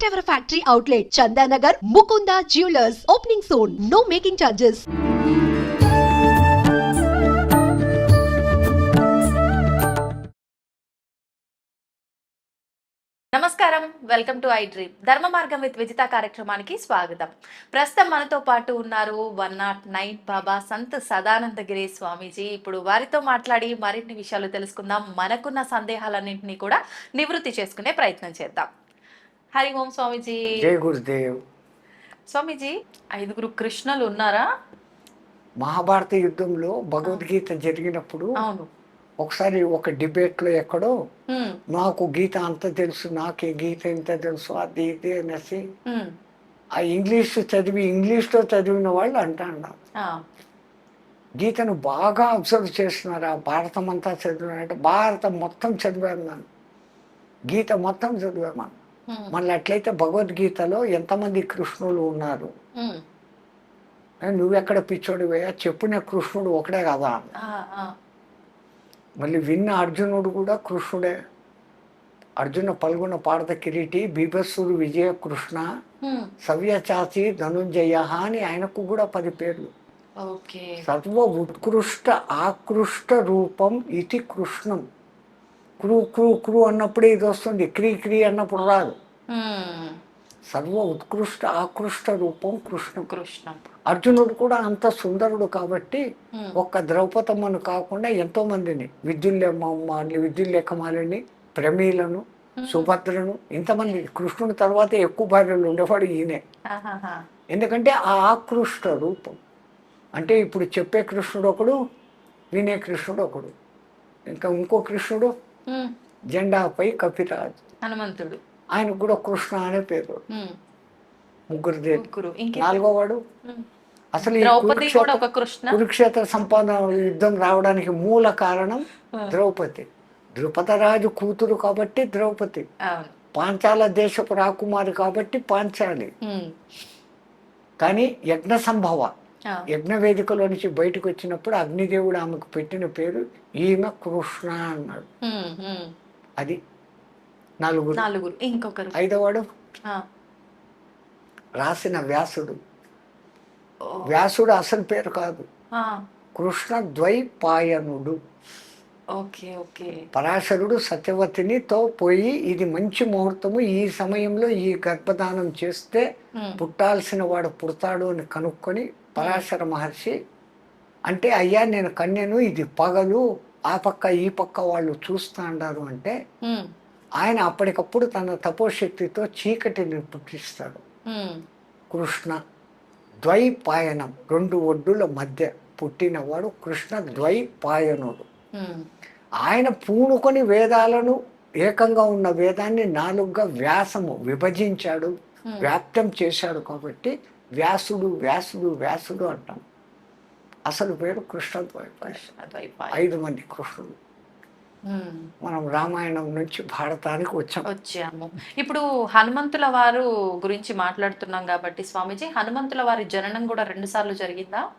First ever factory outlet Chandanagar Mukunda jewellers opening soon no making charges నమస్కారం. Welcome to I dream Dharma Margam with Vijitha కార్యక్రమానికి స్వాగతం. ప్రస్తుతం మనతో పాటు ఉన్నారు one naught nine Baba Sant Sadanandagiri Swamiji. ఇప్పుడు వారితో మాట్లాడి మరిన్ని విషయాలు తెలుసుకుందాం. మనకున్న సందేహాలన్నింటినీ కూడా నివృత్తి చేసుకునే ప్రయత్నం చేద్దాం. హరి ఓం స్వామీజీ. జై గురుదేవ్. స్వామీజీ ఐదుగురు కృష్ణులు ఉన్నారా? మహాభారత యుద్ధంలో భగవద్గీత జరిగినప్పుడు అవును. ఒకసారి ఒక డిబేట్లో ఎక్కడో నాకు గీత అంత తెలుసు నాకే గీత ఇంత తెలుసు అది ఇది అనేసి ఆ ఇంగ్లీష్ చదివి ఇంగ్లీష్లో చదివిన వాళ్ళు అంటారు ఆ, గీతను బాగా అబ్జర్వ్ చేస్తున్నారా భారతం అంతా చదివినారంటే భారతం మొత్తం చదివాను నేను గీత మొత్తం చదివాను ఉమ్, మళ్ళీ అట్లయితే భగవద్గీతలో ఎంతమంది కృష్ణులు ఉన్నారు? నువ్వెక్కడ పిచ్చోడివయ్యా చెప్పిన కృష్ణుడు ఒకడే కదా మళ్ళీ విన్న అర్జునుడు కూడా కృష్ణుడే. అర్జున పల్గొన పాడత కిరీటి బీభత్సుడు విజయ కృష్ణ సవ్యచాచి ధనుంజయ అని ఆయనకు కూడా పది పేర్లు. సర్వ ఉత్కృష్ట ఆకృష్ట రూపం ఇది కృష్ణం. క్రూ క్రూ క్రూ అన్నప్పుడే ఇది వస్తుంది. క్రీ క్రీ అన్నప్పుడు రాదు. సర్వ ఉత్కృష్ట ఆకృష్ట రూపం కృష్ణం కృష్ణం అర్జునుడు కూడా అంత సుందరుడు కాబట్టి ఒక్క ద్రౌపదమ్మను కాకుండా ఎంతో మందిని విద్యుల్యమ్మాలిని విద్యుల్లేఖమాలిని ప్రమీలను సుభద్రను ఇంతమంది. కృష్ణుని తర్వాత ఎక్కువ భార్యలు ఉండేవాడు ఈయనే. ఎందుకంటే ఆ ఆకృష్ట రూపం. అంటే ఇప్పుడు చెప్పే కృష్ణుడు ఒకడు వినే కృష్ణుడు ఒకడు. ఇంకా ఇంకో కృష్ణుడు జెండాపై కపిరాజు. హనుమంతుడు. ఆయనకు కూడా కృష్ణ అనే పేరు. ముగ్గురు నాలుగో వాడు. అసలు కురుక్షేత్ర సంపాదన యుద్ధం రావడానికి మూల కారణం ద్రౌపది. ద్రుపదరాజు కూతురు కాబట్టి ద్రౌపది. పాంచాల దేశపు రాకుమారి కాబట్టి పాంచాలి. కానీ యజ్ఞ సంభవ. యజ్ఞ వేదికలో నుంచి బయటకు వచ్చినప్పుడు అగ్నిదేవుడు ఆమెకు పెట్టిన పేరు ఈమె కృష్ణ అన్నాడు. అది నలుగురు. నలుగురు ఇంకొకరు. ఐదవాడు రాసిన వ్యాసుడు. వ్యాసుడు అసలు పేరు కాదు. కృష్ణ ద్వైపాయనుడు. Okay okay. పరాశరుడు సత్యవతినితో పోయి ఇది మంచి ముహూర్తము ఈ సమయంలో ఈ గర్భధానం చేస్తే పుట్టాల్సిన వాడు పుడతాడు అని కనుక్కొని పరాశర మహర్షి అంటే అయ్యా నేను కన్యను ఇది పగలు ఆ పక్క ఈ పక్క వాళ్ళు చూస్తా అన్నారు అంటే ఆయన అప్పటికప్పుడు తన తపోశక్తితో చీకటిని పుట్టిస్తాడు. కృష్ణ ద్వైపాయనం రెండు ఒడ్డుల మధ్య పుట్టినవాడు కృష్ణ ద్వైపాయనుడు. ఆయన పూనుకొని వేదాలను ఏకంగా ఉన్న వేదాన్ని నాలుగుగా వ్యాసము విభజించాడు. వ్యాప్తం చేశాడు కాబట్టి వ్యాసుడు వ్యాసుడు వ్యాసుడు అంటాం. అసలు పేరు కృష్ణ ద్వైపాయన కృష్ణ ద్వైపాయన. ఐదు మంది కృష్ణుడు మనం రామాయణం నుంచి భారతానికి వచ్చాం. వచ్చాము. ఇప్పుడు హనుమంతుల వారు గురించి మాట్లాడుతున్నాం కాబట్టి స్వామీజీ హనుమంతుల వారి జననం కూడా రెండు సార్లు జరిగిందా?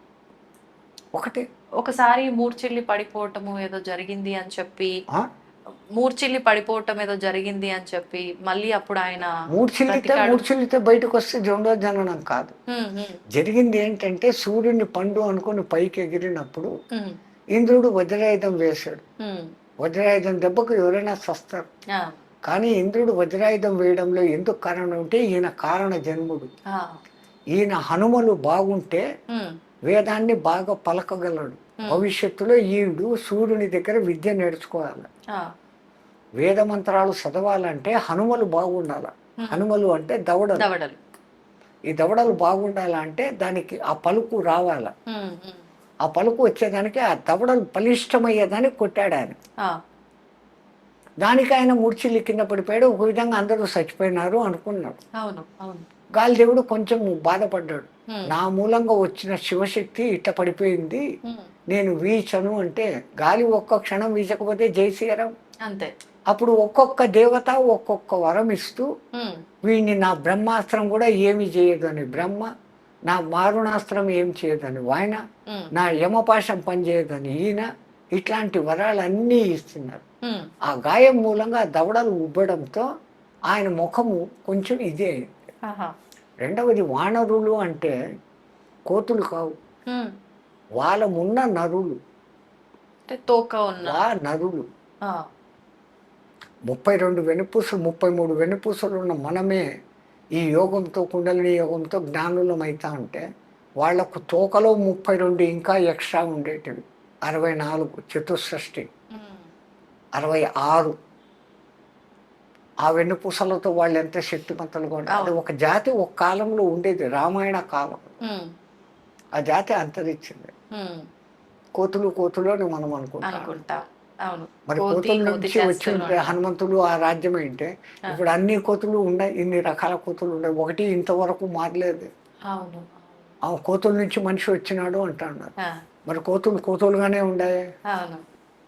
ఒకటి. ఒకసారి మూర్చిల్లి పడిపోవటము ఏదో జరిగింది అని చెప్పి? మూర్చిల్లి పడిపోవటం ఏదో జరిగింది అని చెప్పి మళ్ళీ అప్పుడు ఆయన మూర్ఛిల్లితే బ్రతికాడు. మూర్ఛిల్లితే బయటకు వస్తే రెండో జననం కాదు. జరిగింది ఏంటంటే సూర్యుని పండు అనుకుని పైకి ఎగిరినప్పుడు ఇంద్రుడు వజ్రాయుధం వేశాడు. వజ్రాయుధం దెబ్బకు ఎవరైనా సస్తారు. కానీ ఇంద్రుడు వజ్రాయుధం వేయడంలో ఎందుకు కారణం అంటే ఈయన కారణ జన్ముడు. ఈయన హనుమలు బాగుంటే వేదాన్ని బాగా పలకగలడు. భవిష్యత్తులో ఈయుడు సూర్యుని దగ్గర విద్య నేర్చుకోవాలి. వేద మంత్రాలు చదవాలంటే హనుమలు బాగుండాలి. హనుమలు అంటే దవడలు. దవడలు. ఈ దవడలు బాగుండాలంటే దానికి ఆ పలుకు రావాల. ఉమ్, ఆ పలుకు వచ్చేదానికి ఆ దవడలు బలిష్టమయ్యేదానికి కొట్టాడు ఆయన. దానికి ఆయన మూర్చిల్లి కింద పడిపోయాడు. ఒక విధంగా అందరూ చచ్చిపోయినారు అనుకున్నాడు. అవును గాలిదేవుడు కొంచెం బాధపడ్డాడు. నా మూలంగా వచ్చిన శివశక్తి ఇట్ట పడిపోయింది. నేను వీచను అంటే గాలి ఒక్క క్షణం వీచకపోతే జయశీరం అంతే. అప్పుడు ఒక్కొక్క దేవత ఒక్కొక్క వరం ఇస్తూ వీడిని నా బ్రహ్మాస్త్రం కూడా ఏమి చేయదు అని బ్రహ్మ నా మారుణాస్త్రం ఏం చేయదని ఉమ్, నా యమపాశం పనిచేయదని ఈయన ఇట్లాంటి వరాలన్నీ ఇస్తున్నారు. ఆ గాయం మూలంగా దవడలు ఉబ్బడంతో ఆయన ముఖము కొంచెం ఇదే. ఆహా. రెండవది వానరులు అంటే కోతులు కావు. వాళ్ళమున్న నరులు అంటే తోక ఉన్న నరులు. ముప్పై రెండు వెనుపూసలు ముప్పై మూడు వెనుపూసలు ఉన్న మనమే ఈ యోగంతో కుండలిని యోగంతో జ్ఞానులం అవుతా ఉంటే వాళ్ళకు తోకలో ముప్పై రెండు ఇంకా ఎక్స్ట్రా ఉండేటివి అరవై నాలుగు చతుషష్టి ఉమ్. అరవై ఆరు ఆ వెన్నుపూసలతో వాళ్ళు ఎంత శక్తిమంతులుగా ఉంటారు అది ఒక జాతి ఒక కాలంలో ఉండేది రామాయణ కాలం. ఆ జాతి అంతరించింది. కోతులు కోతులు అని మనం అనుకుంటాం. అనుకుంటా. అవును. మరి కోతి, కోతుల కోతి నుంచి వచ్చి. హనుమంతుడు ఆ రాజ్యం ఏంటే ఇప్పుడు అన్ని కోతులు ఉన్నాయి ఇన్ని రకాల కోతులు ఉన్నాయి. ఒకటి ఇంతవరకు మారలేదు. అవును. ఆ కోతుల నుంచి మనిషి వచ్చినాడు అంటున్నారు. మరి కోతులు కోతులుగానే ఉన్నాయి అవును.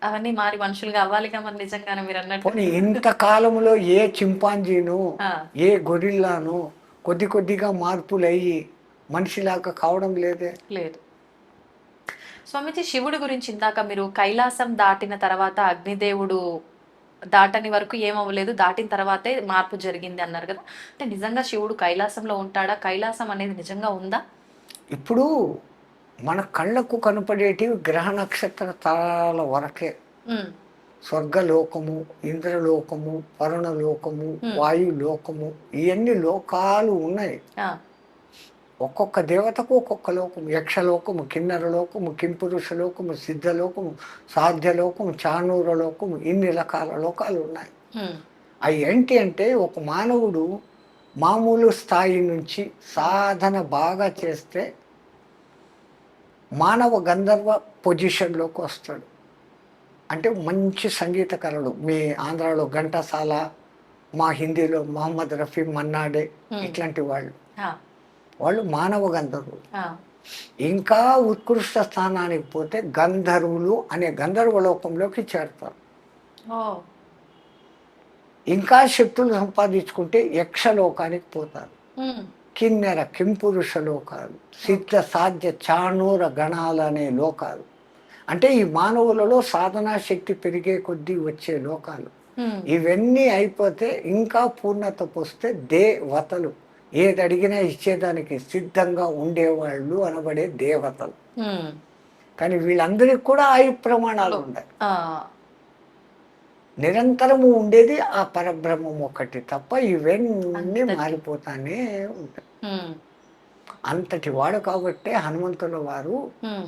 అవన్నీ మారి మనుషులుగా అవ్వాలిగా మరి నిజంగానే మీరు అన్నట్టు. ఇంత కాలంలో ఏ చింపాంజీను ఏ గొరిల్లాను కొద్ది కొద్దిగా మార్పులు అయ్యి మనిషిలాగా కావడం లేదే? లేదు. స్వామిజీ శివుడి గురించి ఇందాక మీరు కైలాసం దాటిన తర్వాత అగ్నిదేవుడు దాటని వరకు ఏమవ్వలేదు దాటిన తర్వాతే మార్పు జరిగింది అన్నారు కదా. అంటే నిజంగా శివుడు కైలాసంలో ఉంటాడా? కైలాసం అనేది నిజంగా ఉందా? ఇప్పుడు మన కళ్ళకు కనపడేటివి గ్రహ నక్షత్ర తారాల వరకే. స్వర్గలోకము ఇంద్రలోకము వరుణలోకము. వాయులోకము ఇవన్నీ లోకాలు ఉన్నాయి. ఒక్కొక్క దేవతకు ఒక్కొక్క లోకము యక్షలోకము కిన్నర లోకము కింపురుష లోకము సిద్ధలోకము సాధ్యలోకము చానూర లోకము ఇన్ని రకాల లోకాలు ఉన్నాయి. అవి ఏంటి అంటే ఒక మానవుడు మామూలు స్థాయి నుంచి సాధన బాగా చేస్తే మానవ గంధర్వ పొజిషన్లోకి వస్తాడు. అంటే మంచి సంగీతకారుడు. మీ ఆంధ్రాలో ఘంటసాల మా హిందీలో మహమ్మద్ రఫీ మన్నాడే. ఇట్లాంటి వాళ్ళు. వాళ్ళు మానవ గంధర్వులు. ఇంకా ఉత్కృష్ట స్థానానికి పోతే గంధర్వులు అనే గంధర్వ లోకంలోకి చేరతారు. ఇంకా శక్తులు సంపాదించుకుంటే యక్షలోకానికి పోతారు. ఉమ్, కిన్నెర కింపురుష లోకాలు సిద్ధ సాధ్య చాణూర గణాలు అనే లోకాలు. అంటే ఈ మానవులలో సాధనా శక్తి పెరిగే కొద్దీ వచ్చే లోకాలు. ఇవన్నీ అయిపోతే ఇంకా పూర్ణత పోస్తే దేవతలు. ఏది అడిగినా ఇచ్చేదానికి సిద్ధంగా ఉండేవాళ్ళు అనబడే దేవతలు. కానీ వీళ్ళందరికీ కూడా ఆయు ప్రమాణాలు ఉన్నాయి. ఆ, నిరంతరము ఉండేది ఆ పరబ్రహ్మం ఒకటి తప్ప ఇవన్నీ. మారిపోతానే ఉంటాయి. అంతటి వాడు కాబట్టే హనుమంతుల వారు ఉమ్,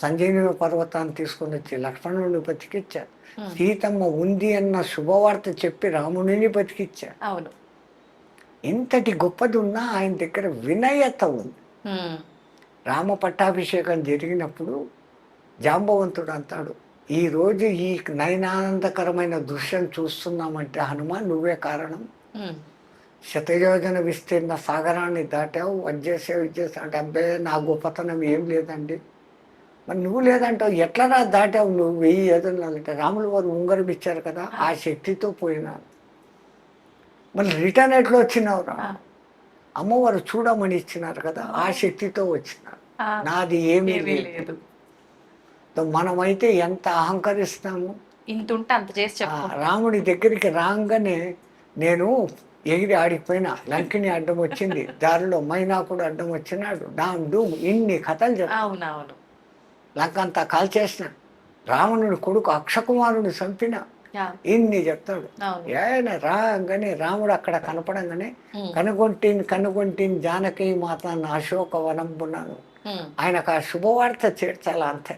సంజీవని పర్వతాన్ని తీసుకొని వచ్చి లక్ష్మణుని బతికిచ్చారు. సీతమ్మ ఉంది అన్న శుభవార్త చెప్పి రామునిని బతికిచ్చారు. అవును. ఇంతటి గొప్పది ఉన్నా ఆయన దగ్గర వినయత ఉంది. రామ పట్టాభిషేకం జరిగినప్పుడు జాంబవంతుడు అంటాడు ఈ రోజు ఈ నయనానందకరమైన దృశ్యం చూస్తున్నామంటే హనుమాన్ నువ్వే కారణం. శతయోజన విస్తీర్ణ సాగరాన్ని దాటావు వచ్చేసావు ఇచ్చేసావు అంటే అబ్బాయి నా గొప్పతనం ఏం లేదండి. మరి నువ్వు లేదంటావు ఎట్లా దాటావు నువ్వు? వెయ్యి యోజనలు అంటే రాములు వారు ఉంగరం ఇచ్చారు కదా ఆ శక్తితో పోయినాను మళ్ళీ రిటర్న్ ఎట్లా వచ్చినావు రా? ఆ. అమ్మవారు చూడమని ఇచ్చినారు కదా ఆ. శక్తితో వచ్చినారు. నాది ఏమీ లేదు. మనమైతే ఎంత అహంకరిస్తాము? ఇంత ఉంటే అంత చేసి రాముడి దగ్గరికి రాగానే నేను ఎగిరి ఆడిపోయినా. లంకిని అడ్డం వచ్చింది. దారిలో మైనాకుడు అడ్డం వచ్చినాడు. డామ్ డూమ్ ఇన్ని కథలు అవునవును. లంక అంతా కాల్చేసిన. రావణుడి కొడుకు అక్షకుమారుని చంపిన. ఇన్ని చెప్తాడు. ఆయన రాగానే రాముడు అక్కడ కనపడంగానే కనుగొంటిన్ కనుగొంటిన్ జానకి మాత నా అశోక వనంబున్నాను ఆయనకు ఆ శుభవార్త చేర్చాలా అంతే.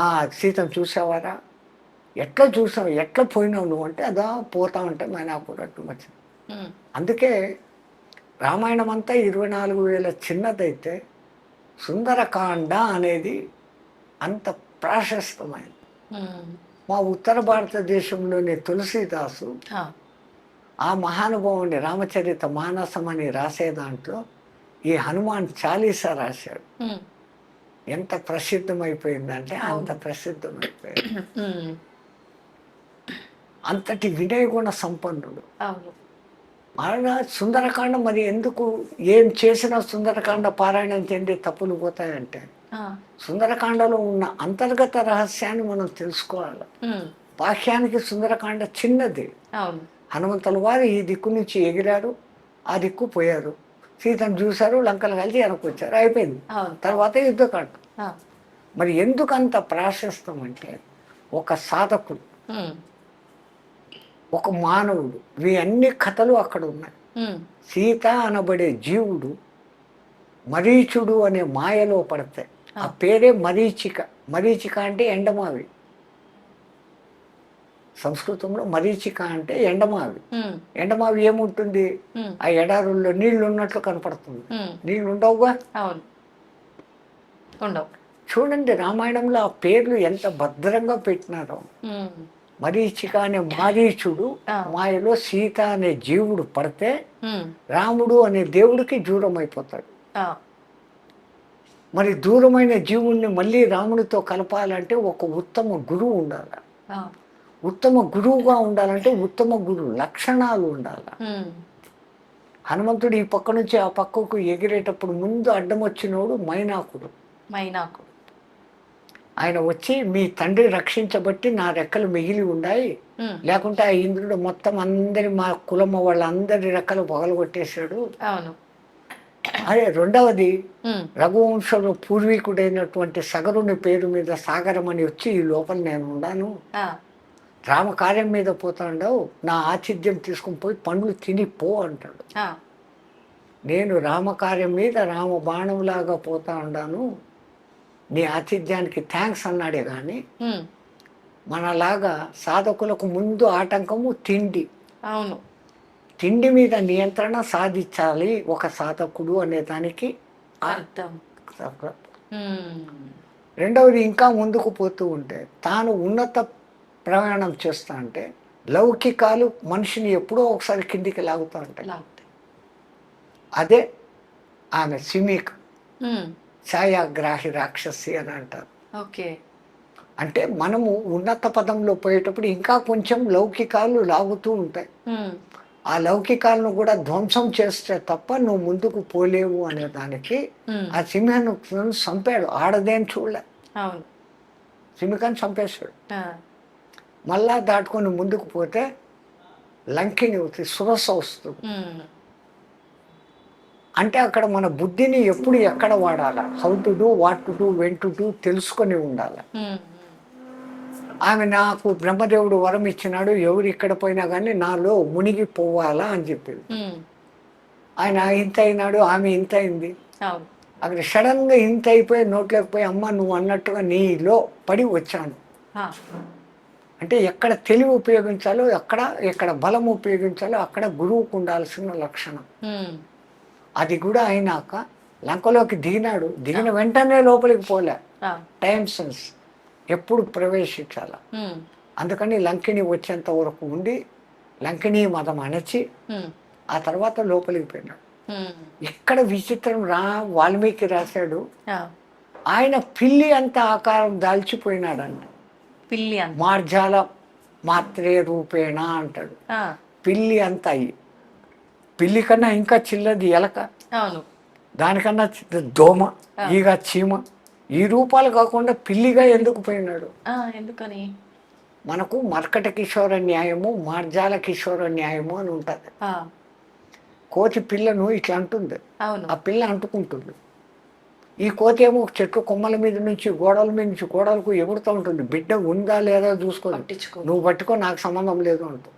ఆ సీతను చూసావారా? ఎట్లా చూసావు? ఎట్లా పోయినావు నువ్వు అంటే అదా పోతా ఉంటే మైనాపూర్ అట్టు వచ్చింది. అందుకే రామాయణం అంతా ఇరవై నాలుగు వేల చిన్నదైతే సుందరకాండ అనేది అంత ప్రాశస్తమైనది మా ఉత్తర భారతదేశంలోని తులసీదాసు ఆ, మహానుభావుని రామచరిత మానసం అని రాసే దాంట్లో ఈ హనుమాన్ చాలీసా రాశాడు. ఎంత ప్రసిద్ధమైపోయిందంటే అంత ప్రసిద్ధమైపోయింది. అంతటి వినయ గుణ సంపన్నుడు ఆయన సుందరకాండ మరి ఎందుకు ఏం చేసినా సుందరకాండ పారాయణం చెంది తప్పులు పోతాయంటే సుందరకాండలో ఉన్న అంతర్గత రహస్యాన్ని మనం తెలుసుకోవాలి. బాహ్యానికి సుందరకాండ చిన్నది. హనుమంతుల వారు ఈ దిక్కు నుంచి ఎగిరారు ఆ దిక్కు పోయారు. సీతను చూశారు లంకలు కలిసి వెనక్కి వచ్చారు అయిపోయింది తర్వాత యుద్ధకాండ. మరి ఎందుకు అంత ప్రాశస్తం అంటే ఒక సాధకుడు. ఒక మానవుడు ఇవి అన్ని కథలు అక్కడ ఉన్నాయి. సీత అనబడే జీవుడు మరీచుడు అనే మాయలో పడతాయి. ఆ పేరే మరీచిక మరీచిక అంటే ఎండమావి సంస్కృతంలో మరీచిక అంటే ఎండమావి. ఎండమావి ఏముంటుంది. ఆ ఎడారుల్లో నీళ్ళు ఉన్నట్లు కనపడుతుంది. నీళ్ళు ఉండవుగా ఉండవు చూడండి రామాయణంలో ఆ పేర్లు ఎంత భద్రంగా పెట్టినారో. మరీచిక అనే మారీచుడు. మాయలో సీత అనే జీవుడు పడితే. రాముడు అనే దేవుడికి దూరం అయిపోతాడు. మరి దూరమైన జీవుణ్ణి మళ్ళీ రాముడితో కలపాలంటే ఒక ఉత్తమ గురువు ఉండాలి. ఉత్తమ గురువుగా ఉండాలంటే ఉత్తమ గురువు లక్షణాలు ఉండాలి. హనుమంతుడు ఈ పక్క నుంచి ఆ పక్కకు ఎగిరేటప్పుడు ముందు అడ్డం వచ్చినోడు మైనాకుడు. మైనాకు ఆయన వచ్చి మీ తండ్రి రక్షించబట్టి నా రెక్కలు మిగిలి ఉన్నాయి. లేకుంటే ఆ ఇంద్రుడు మొత్తం అందరి మా కులమ వాళ్ళందరి రెక్కలు పగలగొట్టేశాడు. అవును. అదే రెండవది. రఘువంశంలో పూర్వీకుడైనటువంటి సగరుని పేరు మీద సాగరం అని వచ్చి ఈ లోపల నేను ఉన్నాను. రామకార్యం మీద పోతాండవు నా ఆతిథ్యం తీసుకుని పోయి పండ్లు తిని పో అంటాడు. నేను రామకార్యం మీద రామ బాణంలాగా పోతా ఉన్నాను నీ ఆతిథ్యానికి థ్యాంక్స్ అన్నాడే కానీ. మనలాగా సాధకులకు ముందు ఆటంకము తిండి అవును తిండి మీద నియంత్రణ సాధించాలి ఒక సాధకుడు అనే దానికి అర్థం. రెండవది ఇంకా ముందుకు పోతూ ఉంటే తాను ఉన్నత ప్రయాణం చేస్తా అంటే లౌకికాలు మనిషిని ఎప్పుడో ఒకసారి కిందికి లాగుతూ ఉంటాయి. అదే ఆమె సిమిక్. ఛాయాగ్రాహి రాక్షసి అని అంటారు ఓకే అంటే మనము ఉన్నత పదంలో పోయేటప్పుడు ఇంకా కొంచెం లౌకికాలు లాగుతూ ఉంటాయి. ఆ లౌకికాలను కూడా ధ్వంసం చేస్తే తప్ప నువ్వు ముందుకు పోలేవు అనే దానికి. ఆ సింహాన్ని చంపాడు ఆడదేం చూడలే సింహికాన్ని చంపేశాడు. మళ్ళా దాటుకొని ముందుకు పోతే లంకిని అవుతుంది సురస వస్తుంది. అంటే అక్కడ మన బుద్ధిని ఎప్పుడు ఎక్కడ వాడాలి how to do what to do when to do తెలుసుకొని ఉండాలి. ఆమె నాకు బ్రహ్మదేవుడు వరం ఇచ్చినాడు ఎవరు ఇక్కడ పోయినా కానీ నాలో మునిగి పోవాలా అని చెప్పింది. ఆయన ఇంత అయినాడు ఆమె ఇంత అయింది. అక్కడ సడన్గా ఇంత అయిపోయి నోట్లోకి పోయి అమ్మ నువ్వు అన్నట్టుగా నీలో పడి వచ్చాను. అంటే ఎక్కడ తెలివి ఉపయోగించాలో ఎక్కడ ఎక్కడ బలం ఉపయోగించాలో అక్కడ గురువుకు ఉండాల్సిన లక్షణం. అది కూడా అయినాక లంకలోకి దిగినాడు. దిగిన వెంటనే లోపలికి పోలే. Time sense. ఎప్పుడు ప్రవేశించాల. అందుకని లంకిని వచ్చేంత వరకు ఉండి లంకిని మతం అణచి. ఆ తర్వాత లోపలికి పోయినాడు. ఇక్కడ విచిత్రం రా వాల్మీకి రాశాడు. ఆయన పిల్లి అంత ఆకారం దాల్చిపోయినాడంట పిల్లి అంత. మార్జాల మాత్రే రూపేణ అంటాడు. పిల్లి అంత అయ్యి. పిల్లి కన్నా ఇంకా చిన్నది ఎలక. దానికన్నా దోమ ఈగ చీమ. ఈ రూపాలు కాకుండా పిల్లిగా ఎందుకు పోయినాడు? ఎందుకని? మనకు మర్కట కిషోర న్యాయము మార్జాల కిషోర న్యాయము అని ఉంటుంది. కోతి పిల్లను ఇట్లా అంటుంది. అవును. ఆ పిల్ల అంటుకుంటుంది. ఈ కోతి ఏమో చెట్టు కొమ్మల మీద నుంచి గోడల మీద నుంచి గోడలకు ఎగురుతూ ఉంటుంది. బిడ్డ ఉందా లేదా చూసుకో నువ్వు పట్టుకో నాకు సంబంధం లేదు అంటూ.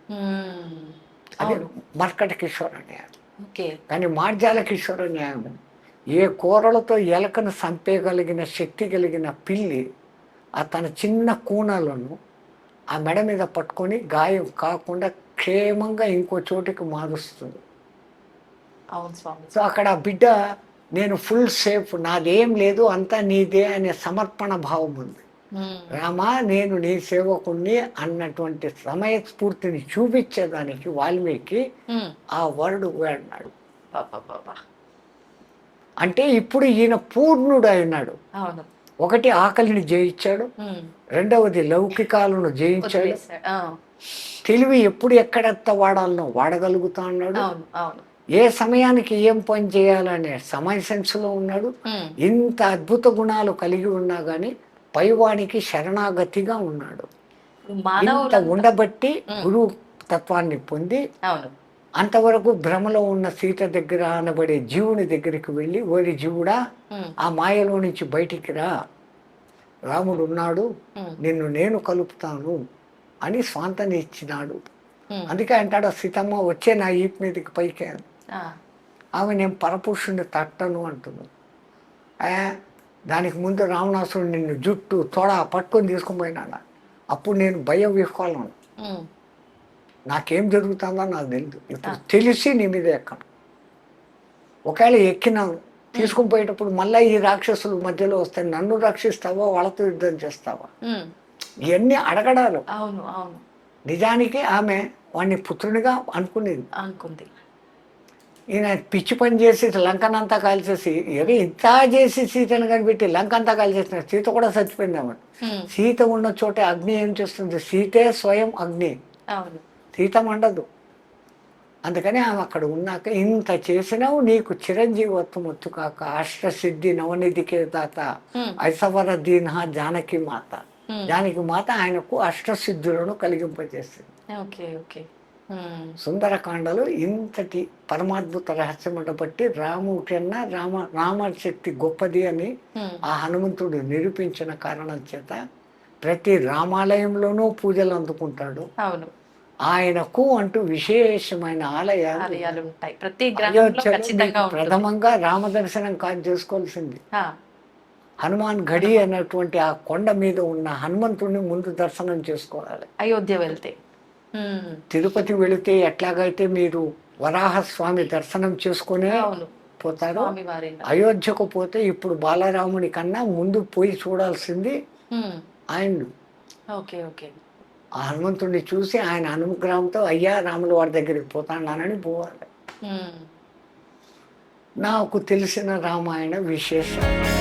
అది మర్కట కిషోర న్యాయం. ఓకే. కానీ మార్జాల కిషోర న్యాయం ఏ కూరలతో ఎలకను చంపేయగలిగిన శక్తి కలిగిన పిల్లి ఆ తన చిన్న కూనలను ఆ మెడ మీద పట్టుకొని గాయం కాకుండా క్షేమంగా ఇంకో చోటికి మారుస్తుంది. అవును స్వామి. సో అక్కడ ఆ బిడ్డ నేను ఫుల్ సేఫ్ నాదేం లేదు అంతా నీదే అనే సమర్పణ భావం ఉంది. రామా నేను నీ సేవకుణ్ణి అన్నటువంటి సమయస్ఫూర్తిని చూపించేదానికి వాల్మీకి. ఆ వరుడు వాడినాడు అంటే ఇప్పుడు ఈయన పూర్ణుడు అయినాడు అవును. ఒకటి ఆకలిని జయించాడు. రెండవది లౌకికాలను జయించాడు. తెలివి ఎప్పుడు ఎక్కడెత్త వాడాలనో వాడగలుగుతా అవును ఏ సమయానికి ఏం పని చేయాలనే సమయ సెన్స్లో ఉన్నాడు. ఇంత అద్భుత గుణాలు కలిగి ఉన్నా కానీ పైవానికి శరణాగతిగా ఉన్నాడు. ఉండబట్టి గురువు తత్వాన్ని పొంది అవును. అంతవరకు భ్రమలో ఉన్న సీత దగ్గర అనబడే జీవుని దగ్గరికి వెళ్ళి ఓరి జీవుడా ఆ మాయలో నుంచి బయటికి రా. రాముడు ఉన్నాడు. నిన్ను నేను కలుపుతాను అని స్వాంతని ఇచ్చినాడు. అందుకే అంటాడు సీతమ్మ వచ్చే నా ఈపు మీదకి పైకి ఆమె నేను పరపురుషుణ్ణి తట్టను అంటున్నాను దానికి ముందు రావణాసుడు నిన్ను జుట్టు తొడ పట్టుకొని తీసుకొని పోయినాడు అప్పుడు నేను భయం ఉమ్, నాకేం జరుగుతుందో నాకు తెలియదు ఇప్పుడు తెలిసి నీ మీద ఎక్కను. ఒకవేళ ఎక్కినాను తీసుకుని పోయేటప్పుడు మళ్ళీ ఈ రాక్షసులు మధ్యలో వస్తాయి నన్ను రక్షిస్తావా వాళ్ళతో యుద్ధం చేస్తావా? ఇవన్నీ అడగడాలు. అవును అవును. నిజానికి ఆమె వాడిని పుత్రునిగా అనుకునేది. అనుకుంది. ఈయన పిచ్చి పని చేసి లంకనంతా కాల్చేసి ఏదో ఇంత చేసి సీతను కనిపెట్టి లంక అంతా కాల్చేసిన సీత కూడా చచ్చిపోయింది ఆమె. సీత ఉన్న చోటే అగ్ని ఏం చేస్తుంది? సీతే స్వయం అగ్ని. అవును. సీత మండదు అందుకని ఆమె అక్కడ ఉన్నాక ఇంత చేసినావు నీకు చిరంజీవత్వం ఒత్తు కాక అష్టసిద్ధి నవనిధికే దాత ఐసవర దీన జానకి మాత. జానకి మాత ఆయనకు అష్టసిద్ధులను కలిగింపజేసింది. సుందరకాండలో ఇంతటి పరమాద్భుత రహస్యమును బట్టి రాముడి కన్నా రామ రామశక్తి గొప్పది అని ఆ హనుమంతుడు నిరూపించిన కారణం చేత ప్రతి రామాలయంలోనూ పూజలు అందుకుంటాడు. అవును. ఆయనకు అంటూ విశేషమైన ఆలయాలు ఆలయాలు ఉంటాయి ప్రతి ప్రథమంగా రామదర్శనం కాదు చేసుకోవాల్సింది. హనుమాన్ గడి అనేటువంటి ఆ కొండ మీద ఉన్న హనుమంతుడిని ముందు దర్శనం చేసుకోవాలి. అయోధ్య వెళ్తే. తిరుపతి వెళితే ఎట్లాగైతే మీరు వరాహ స్వామి దర్శనం చేసుకునే పోతారో అయోధ్యకు పోతే ఇప్పుడు బాలరాముని కన్నా ముందు పోయి చూడాల్సింది ఆయన ఓకే ఓకే. ఆ హనుమంతుడిని చూసి ఆయన అనుగ్రహంతో అయ్యా రాముల వారి దగ్గరికి పోతానని పోవాలి. నాకు తెలిసిన రామాయణ విశేషాలు